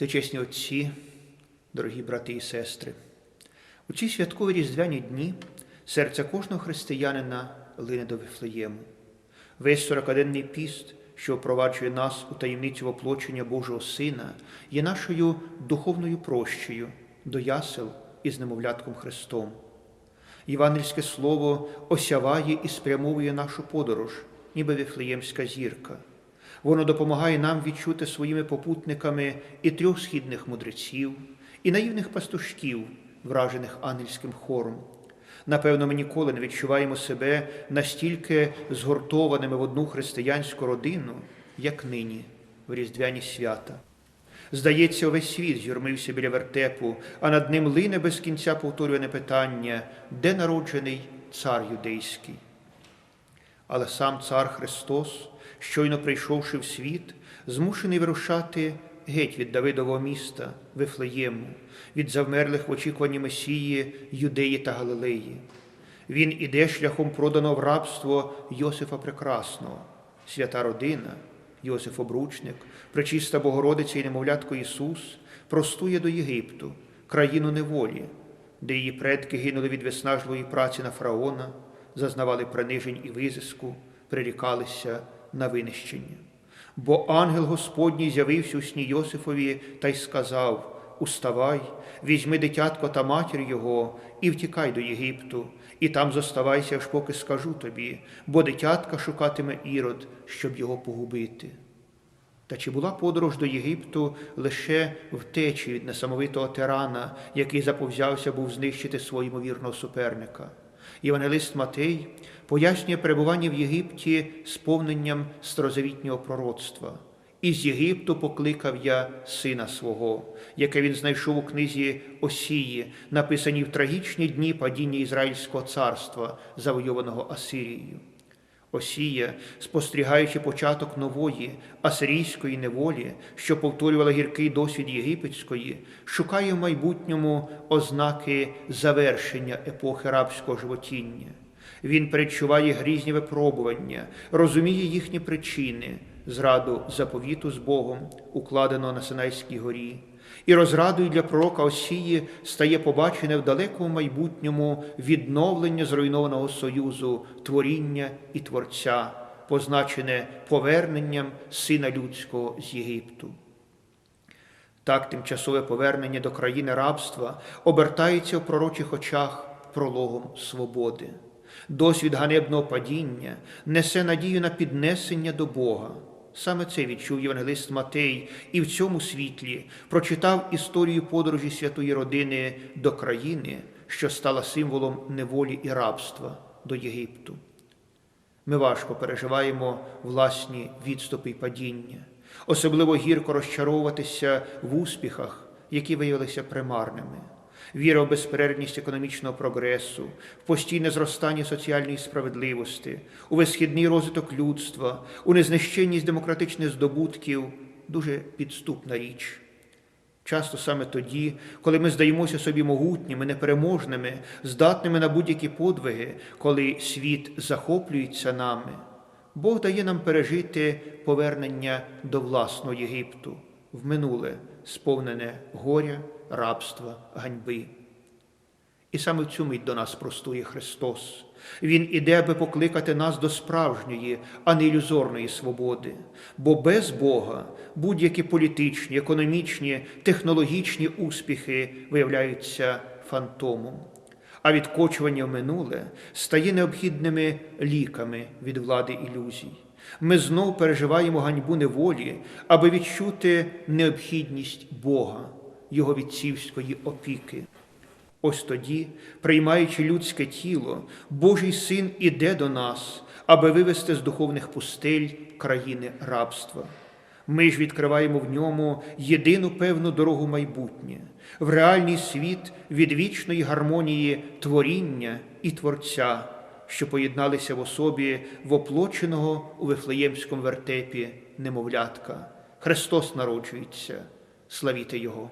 Всечесні отці, дорогі брати і сестри, у ці святкові різдвяні дні серце кожного християнина лине до Вифлеєму. Весь сорокаденний піст, що впроваджує нас у таємницю воплочення Божого Сина, є нашою духовною прощею до ясел із немовлятком Христом. Євангельське слово осяває і спрямовує нашу подорож, ніби вифлеємська зірка. Воно допомагає нам відчути своїми попутниками і трьох східних мудреців, і наївних пастушків, вражених ангельським хором. Напевно, ми ніколи не відчуваємо себе настільки згуртованими в одну християнську родину, як нині, в різдвяні свята. Здається, увесь світ зюрмився біля вертепу, а над ним лине без кінця повторюване питання, де народжений цар юдейський. Але сам цар Христос, щойно прийшовши в світ, змушений вирушати геть від Давидового міста, Вифлеєму, від завмерлих в очікуванні Месії, Юдеї та Галилеї. Він іде шляхом проданого в рабство Йосифа Прекрасного, свята родина, Йосиф Обручник, пречиста Богородиця і немовлятко Ісус простує до Єгипту, країну неволі, де її предки гинули від виснажливої праці на фараона, зазнавали принижень і визиску, прирікалися на винищення. Бо ангел Господній з'явився у сні Йосифові та й сказав: Уставай, візьми дитятко та матір його і втікай до Єгипту, і там зоставайся, аж поки скажу тобі, бо дитятка шукатиме ірод, щоб його погубити. Та чи була подорож до Єгипту лише втечі від несамовитого тирана, який заповзявся був знищити свого ймовірного суперника? Євангелист Матей пояснює перебування в Єгипті сповненням старозавітнього пророцтва. Із Єгипту покликав я сина свого, яке він знайшов у книзі Осії, написаній в трагічні дні падіння Ізраїльського царства, завойованого Асирією. Осія, спостерігаючи початок нової асирійської неволі, що повторювала гіркий досвід єгипетської, шукає в майбутньому ознаки завершення епохи рабського животіння. Він передчуває грізні випробування, розуміє їхні причини, зраду заповіту з Богом, укладеного на Синайській горі, і розрадою для пророка Осії стає побачене в далекому майбутньому відновлення зруйнованого союзу, творіння і Творця, позначене поверненням Сина Людського з Єгипту. Так, тимчасове повернення до країни рабства обертається в пророчих очах прологом свободи. Досвід ганебного падіння несе надію на піднесення до Бога. Саме це відчув євангелист Матей і в цьому світлі прочитав історію подорожі святої родини до країни, що стала символом неволі і рабства до Єгипту. Ми важко переживаємо власні відступи й падіння, особливо гірко розчаровуватися в успіхах, які виявилися примарними. Віра в безперервність економічного прогресу, в постійне зростання соціальної справедливості, у висхідний розвиток людства, у незнищенність демократичних здобутків дуже підступна річ. Часто саме тоді, коли ми здаємося собі могутніми, непереможними, здатними на будь-які подвиги, коли світ захоплюється нами, Бог дає нам пережити повернення до власного Єгипту в минуле, сповнене горя, рабства, ганьби. І саме в цю мить до нас простує Христос. Він іде, аби покликати нас до справжньої, а не ілюзорної свободи. Бо без Бога будь-які політичні, економічні, технологічні успіхи виявляються фантомом, а відкочування в минуле стає необхідними ліками від влади ілюзій. Ми знов переживаємо ганьбу неволі, аби відчути необхідність Бога, Його відцівської опіки. Ось тоді, приймаючи людське тіло, Божий син іде до нас, аби вивести з духовних пустель країни рабства. Ми ж відкриваємо в ньому єдину певну дорогу майбутнє, в реальний світ від вічної гармонії творіння і Творця, що поєдналися в особі воплоченого у Вифлеємському вертепі немовлятка. Христос народжується, славіте Його!